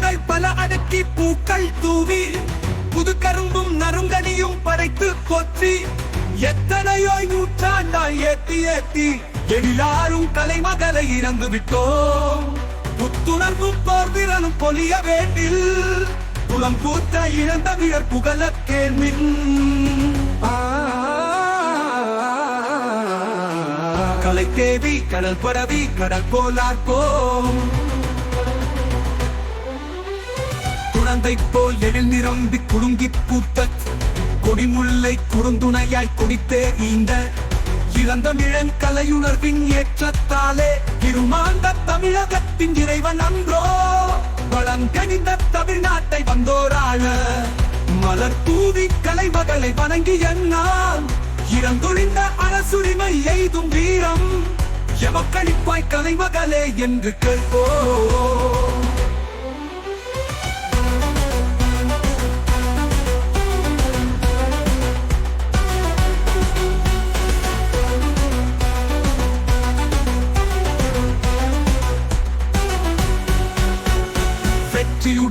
பழங்கள் பல அடக்கி பூக்கள் தூவி புது கரும்பும் நறுங்கனியும் பறைத்து போற்றி எத்தனையோ நூற்றாண்டாய் ஏத்தி ஏத்தி எல்லாரும் கலைமகளை இறந்து விட்டோம் புத்துணர்வும் போர் பொலிய வேண்டில் புலம் கூத்த இழந்த வீரர் புகழ கேள்வின். கலை தேவி கடல் பரவி கடல் போலார்ப்போம் கொண்டை போல் எழில் நிரம்பி குடுங்கி பூத்த கொடிமுல்லை குறுந்துணையாய் கொடித்தே ஈந்த இறந்த மிழன் கலையுணர்வின் ஏற்றத்தாலே இருமாந்த தமிழகத்தின் இறைவன் அன்றோ வளங்கனிந்த தமிழ்நாட்டை வந்தோராள மலர் தூவி கலைமகளை வணங்கி என்னால் இறந்துழிந்த அரசுரிமை எய்தும் வீரம் எமக்களிப்பாய் கலைமகளே என்று கேட்போ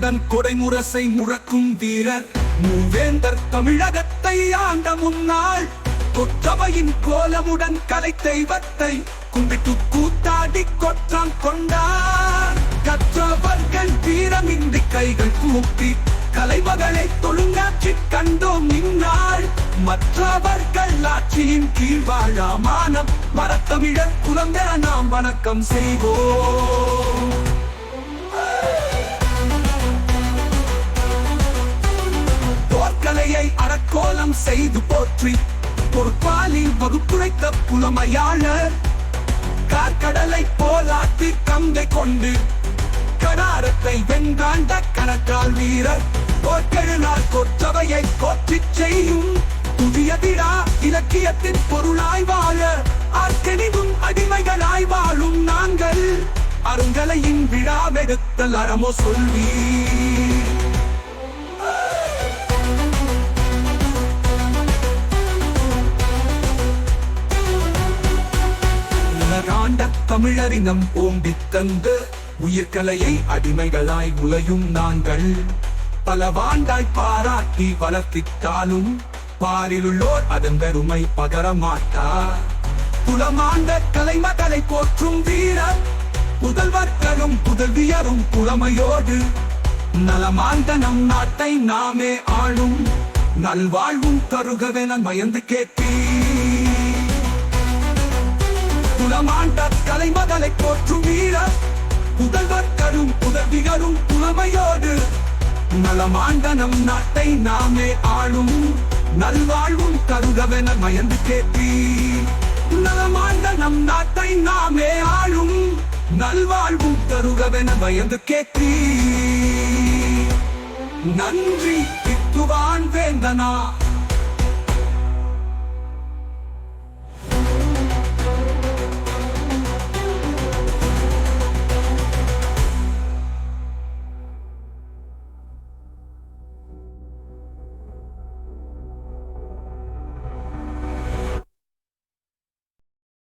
வெற்றியுடன் கொடைமுரசை முழக்கும் வீரர். மூவேந்தர் தமிழகத்தை ஆண்ட முன்னாள். கொற்றவையின் கோலமுடன் கலை தெய்வத்தை கும்பிட்டு கூத்தாடி கொற்றம் கொண்டார். கற்றவர்கள் வீரமின்றி கைகள் கூப்பி கலைமகளை தொழுங்காற்றி கண்டோம் இந்நாள். மற்றவர்கள் ஆட்சியின் கீழ் வாழாமானம் மரத்தமிழர் குலந்தர நாம் வணக்கம் செய்வோம். செய்து போற்றி. பொற்பாலி வகுப்புரைத்த புலமையாளர் கார்கடலை போலாத்தி கங்கை கொண்டு கடாரத்தை வெண்காண்ட கணக்கால் வீரர் போர்க்கெழுநாள் கொற்றவையை போற்றிச் செய்யும் புதிய விழா இலக்கியத்தின் பொருளாய் வாழ ஆர்க்கெனிவும் அடிமைகளாய் வாழும் நாங்கள். அருங்கலையின் விழாவெடுத்தல் அறமோ சொல்வீர். உலகாண்ட தமிழரினம் தந்து உயிர்கலையை அடிமைகளாய் உலையும் நாங்கள். பல வாண்டாய் பாராட்டி வளர்த்தித்தாலும் பாரிலுள்ளோர் அதன் பெருமை பகர மாட்டார் புலமாண்ட கலைமகளை போற்றும் வீரர் புதல்வர்களும் புதல்வியரும் புலமையோடு நலமாண்ட நம் நாட்டை நாமே ஆளும். நல்வாழ்வும் தருகவென மயந்து கேட்பீர். குலமாண்ட கலைமகளை போற்றும் வீரர் புதல்வர்களும் புதவிகளும் புலமையோடு. நலமாண்ட நம் நாட்டை நாமே ஆளும். நல்வாழ்வும் தருகவென மயந்து கேட்பி நலமாண்ட நம் நாட்டை நாமே ஆளும். நல்வாழ்வும் தருகவென பயந்து கேட்பி நன்றி தித்துவான் வேந்தனா.